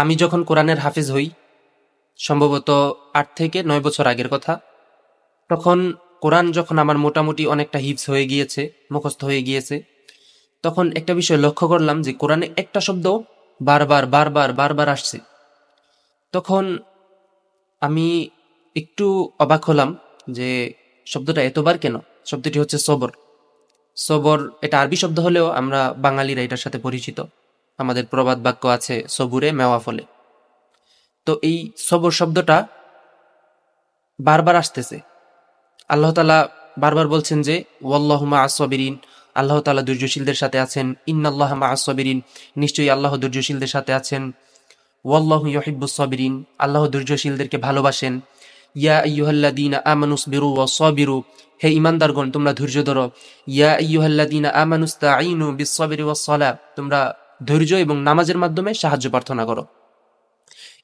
আমি যখন কোরআনের হাফিজ হই, সম্ভবত আট থেকে নয় বছর আগের কথা, তখন কোরআন যখন আমার মোটামুটি অনেকটা হিপস হয়ে গিয়েছে, মুখস্থ হয়ে গিয়েছে, তখন একটা বিষয় লক্ষ্য করলাম যে কোরআনে একটা শব্দ বারবার বারবার বারবার আসছে। তখন আমি একটু অবাক হলাম যে শব্দটা এতবার কেন? শব্দটি হচ্ছে সবর। সবর, এটা আরবি শব্দ হলেও আমরা বাঙালিরা এটার সাথে পরিচিত। আমাদের প্রবাদ বাক্য আছে, সবুরে মেওয়া ফলে। তো এই সবর শব্দটা বারবার আসতেছে। আল্লাহ তালা বারবার বলছেন যে ওয়াল্লাহমা আসবিরিন আল্লাহ তালা দুর্যশীলদের সাথে আছেন। ইন্নাল্লাহ মা আসবিরিন নিশ্চয়ই আল্লাহ দুর্যশীলদের সাথে আছেন। ওয়াল্লাহ ইহিব্বুস সাবিরিন। আল্লাহ দুর্যশীলদেরকে ভালোবাসেন। ইয়া আইয়ুহাল্লাদিনা আমানুস বিরু ওয়া সাবিরু। হে ইমানদারগণ তোমরা ধৈর্য ধরো। ইয়া আইয়ুহাল্লাদিনা আমানুস তাঈনু বিস সাবিরি ওয়াস সালাহ। তোমরা ধৈর্য এবং নামাজের মাধ্যমে সাহায্য প্রার্থনা করো।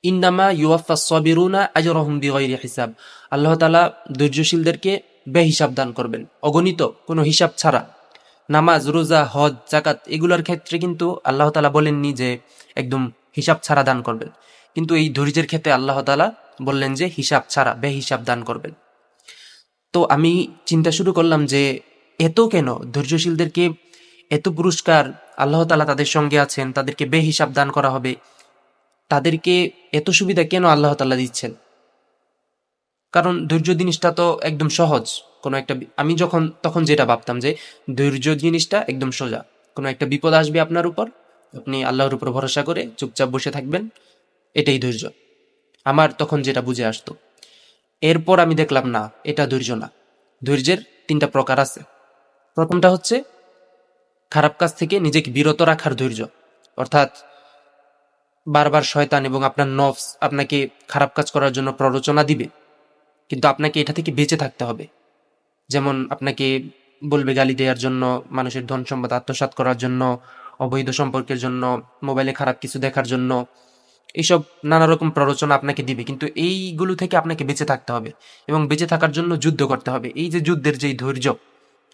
ইন্নামা ইউয়াফাস সাবিরুনা আজরহুম বিগাইরি হিসাব। আল্লাহ তালা ধৈর্যশীলদেরকে বেহিসাব দান করবেন। অগণিত কোনো হিসাব ছাড়া। নামাজ, রোজা, হজ জাকাত এগুলোর ক্ষেত্রে কিন্তু আল্লাহ তালা বলেননি যে একদম হিসাব ছাড়া দান করবেন। কিন্তু এই ধৈর্যের ক্ষেত্রে আল্লাহ তালা বললেন যে হিসাব ছাড়া, বেহিসাব দান করবেন। তো আমি চিন্তা শুরু করলাম যে এত কেন ধৈর্যশীলদেরকে এত পুরস্কার আল্লাহ তালা তাদের সঙ্গে আছেন, তাদেরকে বেহিসাব দান করা হবে। তাদেরকে এত সুবিধা কেন আল্লাহ তাল্লাহ দিচ্ছেন? কারণ ধৈর্য জিনিসটা তো একদম সহজ। কোনো একটা আমি যখন, তখন যেটা ভাবতাম যে ধৈর্য জিনিসটা একদম সোজা। কোনো একটা বিপদ আসবে আপনার উপর, আপনি আল্লাহর উপর ভরসা করে চুপচাপ বসে থাকবেন, এটাই ধৈর্য। আমার তখন যেটা বুঝে আসতো, এরপর আমি দেখলাম না, এটা ধৈর্য না। ধৈর্যের তিনটা প্রকার আছে। প্রথমটা হচ্ছে খারাপ কাজ থেকে নিজেকে বিরত রাখার ধৈর্য। অর্থাৎ বারবার শয়তান এবং আপনার নফস আপনাকে খারাপ কাজ করার জন্য প্ররোচনা দিবে, কিন্তু আপনাকে এটা থেকে বেঁচে থাকতে হবে। যেমন আপনাকে বলবে গালি দেওয়ার জন্য, মানুষের ধন সম্পদ আত্মসাৎ করার জন্য, অবৈধ সম্পর্কের জন্য, মোবাইলে খারাপ কিছু দেখার জন্য, এইসব নানা রকম প্ররোচনা আপনাকে দিবে, কিন্তু এইগুলো থেকে আপনাকে বেঁচে থাকতে হবে এবং বেঁচে থাকার জন্য যুদ্ধ করতে হবে। এই যে যুদ্ধের যেই ধৈর্য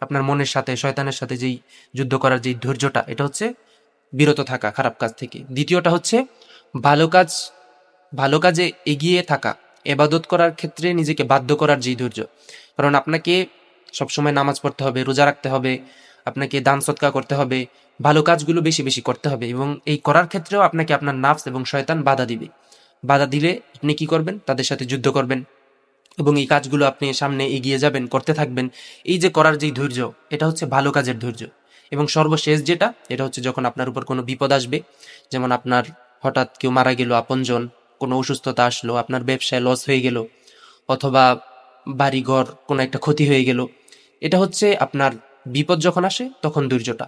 আপনার মনের সাথে, শয়তানের সাথে যেই যুদ্ধ করার যেই ধৈর্যটা, এটা হচ্ছে বিরত থাকা, খারাপ কাজ থেকে। দ্বিতীয়টা হচ্ছে ভালো কাজ, ভালো কাজে এগিয়ে থাকা, এবাদত করার ক্ষেত্রে নিজেকে বাধ্য করার যেই ধৈর্য। কারণ আপনাকে সবসময় নামাজ পড়তে হবে, রোজা রাখতে হবে, আপনাকে দান সৎকা করতে হবে, ভালো কাজগুলো বেশি বেশি করতে হবে এবং এই করার ক্ষেত্রেও আপনাকে আপনার নাফস এবং শয়তান বাধা দিবে। বাধা দিলে আপনি কি করবেন? তাদের সাথে যুদ্ধ করবেন। এবং এই কাজগুলো আপনি সামনে এগিয়ে যাবেন, করতে থাকবেন, এই যে করার যেই ধৈর্য, এটা হচ্ছে ভালো কাজের ধৈর্য। এবং সর্বশেষ যেটা, এটা হচ্ছে যখন আপনার উপর কোনো বিপদ আসবে, যেমন আপনার হঠাৎ কেউ মারা গেল, আপনজন, কোনো অসুস্থতা আসলো, আপনার ব্যবসায় লস হয়ে গেল, অথবা বাড়িঘর কোনো একটা ক্ষতি হয়ে গেল, এটা হচ্ছে আপনার বিপদ যখন আসে, তখন ধৈর্যটা।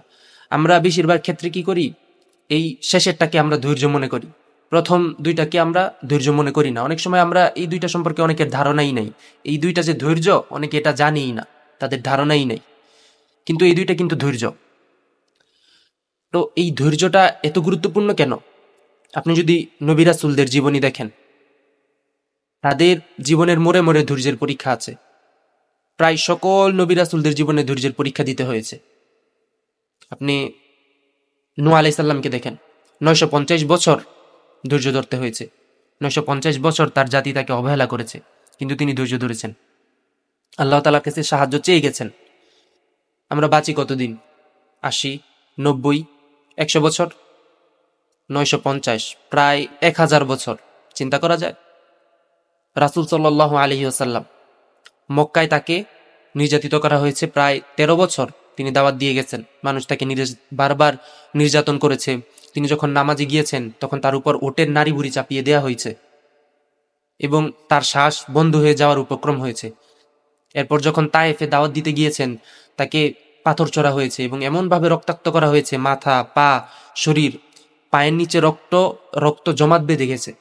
আমরা বেশিরভাগ ক্ষেত্রে কি করি? এই শেষেরটাকে আমরা ধৈর্য মনে করি। প্রথম দুইটাকে আমরা ধৈর্য মনে করি না। অনেক সময় আমরা এই দুইটা সম্পর্কে অনেকের ধারণাই নাই। এই দুইটা যে ধৈর্য, অনেকে এটা জানেই না। তাদের ধারণাই নেই। কিন্তু এই দুইটা কিন্তু ধৈর্য। তো এই ধৈর্যটা এত গুরুত্বপূর্ণ কেন? আপনি যদি নবিরাসুলদের জীবনী দেখেন, তাদের জীবনের মোড়ে মোড়ে ধৈর্যের পরীক্ষা আছে। প্রায় সকল নবিরাসুলদের জীবনে ধৈর্যের পরীক্ষা দিতে হয়েছে। আপনি নু আলাইসাল্লামকে দেখেন, নয়শো পঞ্চাশ বছর ধৈর্য ধরতে হয়েছে। নয়শো পঞ্চাশ বছর তার জাতি তাকে অবহেলা করেছে, কিন্তু তিনি ধৈর্য ধরেছেন। আল্লাহ তালার কাছে সাহায্য চেয়ে গেছেন। আমরা বাঁচি কতদিন? আশি, নব্বই, একশো বছর? নয়শো পঞ্চাশ, প্রায় এক হাজার বছর। চিন্তা করা যায়। রাসুল সাল্লাহ আলহি আসাল্লাম মক্কায় তাকে নির্যাতিত করা হয়েছে প্রায় তেরো বছর। তিনি দাওয়াত দিয়ে গেছেন। মানুষ তাকে বারবার নির্যাতন করেছে। তিনি যখন নামাজে গিয়েছেন, তখন তার উপর ওটের নারী ভুড়ি চাপিয়ে দেওয়া হয়েছে এবং তার শ্বাস বন্ধ হয়ে যাওয়ার উপক্রম হয়েছে। এরপর যখন তায়েফে দাওয়াত দিতে গিয়েছেন, তাকে পাথর চড়া হয়েছে এবং এমনভাবে রক্তাক্ত করা হয়েছে, মাথা, পা, শরীর, পায়ের নিচে রক্ত রক্ত জমাট বেঁধে গেছে।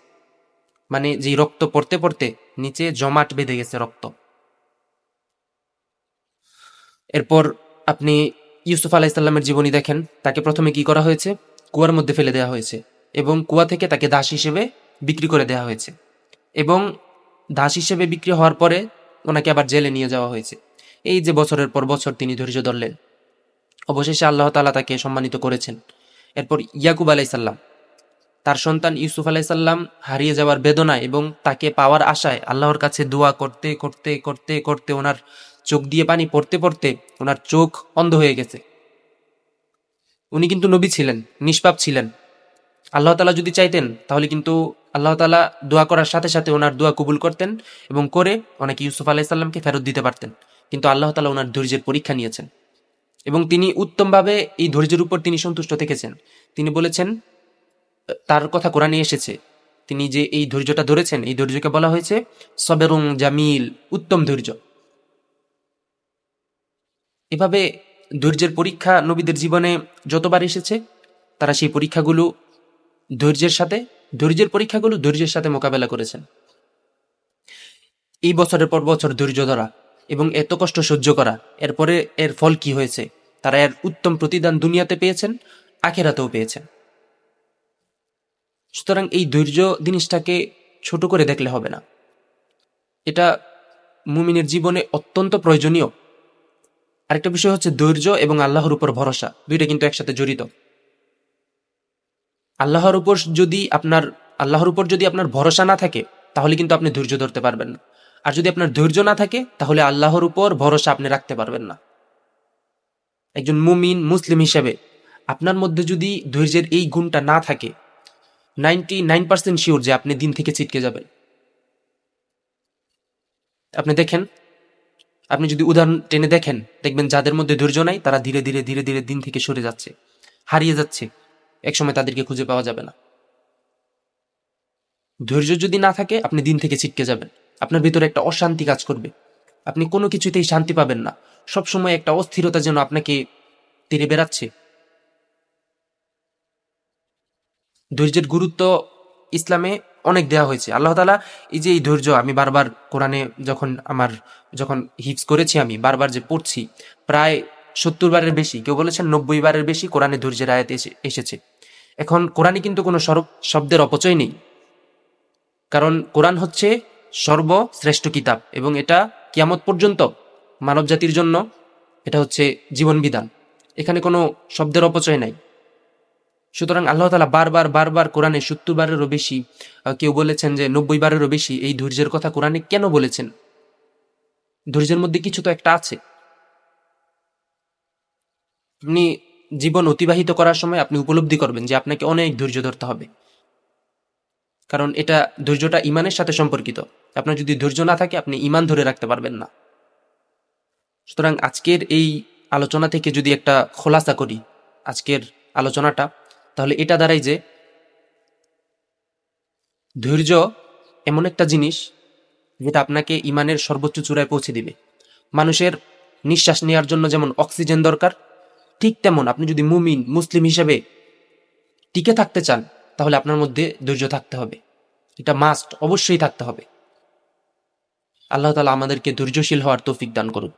মানে যেই রক্ত পড়তে পড়তে নিচে জমাট বেঁধে গেছে রক্ত। এরপর আপনি ইউসুফ আলাইসাল্লামের জীবনী দেখেন, তাকে প্রথমে কি করা হয়েছে? কুয়ার মধ্যে ফেলে দেওয়া হয়েছে এবং কুয়া থেকে তাকে দাস হিসেবে বিক্রি করে দেওয়া হয়েছে এবং দাস হিসেবে বিক্রি হওয়ার পরে ওনাকে আবার জেলে নিয়ে যাওয়া হয়েছে। এই যে বছরের পর বছর তিনি ধৈর্য ধরলেন। অবশেষে আল্লাহ তালা তাকে সম্মানিত করেছেন। এরপর ইয়াকুব আলাইসাল্লাম তার সন্তান ইউসুফ আলাইসাল্লাম হারিয়ে যাওয়ার বেদনা এবং তাকে পাওয়ার আশায় আল্লাহর কাছে দোয়া করতে করতে করতে করতে ওনার চোখ দিয়ে পানি পড়তে পড়তে ওনার চোখ অন্ধ হয়ে গেছে। উনি কিন্তু নবী ছিলেন, নিষ্পাপ ছিলেন। আল্লাহ তালা যদি চাইতেন, তাহলে কিন্তু আল্লাহ তালা দোয়া করার সাথে সাথে ওনার দোয়া কবুল করতেন এবং করে অনেক ইউসুফ আলাইসাল্লামকে ফেরত দিতে পারতেন। কিন্তু আল্লাহ তালা ওনার ধৈর্যের পরীক্ষা নিয়েছেন। এবং তিনি উত্তমভাবে এই ধৈর্যের উপর তিনি সন্তুষ্ট থেকেছেন। তিনি বলেছেন, তার কথা কোরআনে এসেছে, তিনি যে এই ধৈর্যটা ধরেছেন, এই ধৈর্যকে বলা হয়েছে সবেরুং জামিল, উত্তম ধৈর্য। এভাবে ধৈর্যের পরীক্ষা নবীদের জীবনে যতবার এসেছে, তারা সেই পরীক্ষাগুলো ধৈর্যের সাথে, ধৈর্যের পরীক্ষাগুলো ধৈর্যের সাথে মোকাবেলা করেছেন। এই বছরের পর বছর ধৈর্য ধরা এবং এত কষ্ট সহ্য করা, এরপরে এর ফল কি হয়েছে, তারা এর উত্তম প্রতিদান দুনিয়াতে পেয়েছেন, আখেরাতেও পেয়েছেন। সুতরাং এই ধৈর্য জিনিসটাকে ছোট করে দেখলে হবে না। এটা মুমিনের জীবনে অত্যন্ত প্রয়োজনীয়। আরেকটা বিষয় হচ্ছে ধৈর্য এবং আল্লাহর উপর ভরসা। দুইটা কিন্তু একসাথে জড়িত। আল্লাহর উপর যদি আপনার, আল্লাহর উপর যদি আপনার ভরসা না থাকে, তাহলে কিন্তু আপনি ধৈর্য ধরতে পারবেন না। আর যদি আপনার ধৈর্য না থাকে, তাহলে আল্লাহর উপর ভরসা আপনি রাখতে পারবেন না। একজন মুমিন, মুসলিম হিসেবে আপনার মধ্যে যদি ধৈর্যের এই গুণটা না থাকে, নাইনটি নাইন পার্সেন্ট শিওর যে আপনি দিন থেকে ছিটকে যাবেন। আপনি দেখেন আপনি যদি উদাহরণ টেনে দেখেন, দেখবেন যাদের মধ্যে ধৈর্য নাই, তারা ধীরে ধীরে ধীরে ধীরে দিন থেকে সরে যাচ্ছে। হারিয়ে যাচ্ছে। একসময় তাদেরকে খুঁজে পাওয়া যাবে না। ধৈর্য যদি না থাকে, আপনি দিন থেকে ছিটকে যাবেন। আপনার ভিতরে একটা অশান্তি কাজ করবে। আপনি কোনো কিছুতেই শান্তি পাবেন না। সব সময় একটা অস্থিরতা যেন আপনাকে তীরে বেড়াচ্ছে। ধৈর্যের গুরুত্ব ইসলামে অনেক দেওয়া হয়েছে। আল্লাহ তালা এই যে এই ধৈর্য, আমি বারবার কোরআনে যখন আমার যখন হিপস করেছি আমি, বারবার যে পড়ছি, প্রায় সত্তর বারের বেশি, কেউ বলেছেন নব্বই বারের বেশি কোরআনে ধৈর্যের আয়াত এসে, এসেছে। এখন কোরআনে কিন্তু কোনো শব্দের অপচয় নেই। কারণ কোরআন হচ্ছে সর্বশ্রেষ্ঠ কিতাব এবং এটা কিয়ামত পর্যন্ত মানব জাতির জন্য এটা হচ্ছে জীবন বিধান। এখানে কোনো শব্দের অপচয় নাই। সুতরাং আল্লাহ তালা বারবার বারবার কোরআনে সত্তর বারেরও বেশি কেউ বলেছেন যে নব্বই বারেরও বেশি এই ধৈর্যের কথা কোরআনে কেন বলেছেন? ধৈর্যের মধ্যে কিছু তো একটা আছে। আপনি জীবন অতিবাহিত করার সময় আপনি উপলব্ধি করবেন যে আপনাকে অনেক ধৈর্য ধরতে হবে। কারণ এটা ধৈর্যটা ইমানের সাথে সম্পর্কিত। আপনার যদি ধৈর্য না থাকে, আপনি ইমান ধরে রাখতে পারবেন না। সুতরাং আজকের এই আলোচনা থেকে যদি একটা খোলাসা করি, আজকের আলোচনাটা তাহলে এটা দাঁড়ায় যে ধৈর্য এমন একটা জিনিস যেটা আপনাকে ইমানের সর্বোচ্চ চূড়ায় পৌঁছে দিবে। মানুষের নিঃশ্বাস নেওয়ার জন্য যেমন অক্সিজেন দরকার, ঠিক তেমন আপনি যদি মুমিন, মুসলিম হিসেবে টিকে থাকতে চান, তাহলে আপনার মধ্যে ধৈর্য থাকতে হবে। এটা মাস্ট অবশ্যই থাকতে হবে। আল্লাহ তালা আমাদেরকে ধৈর্যশীল হওয়ার তৌফিক দান করুন।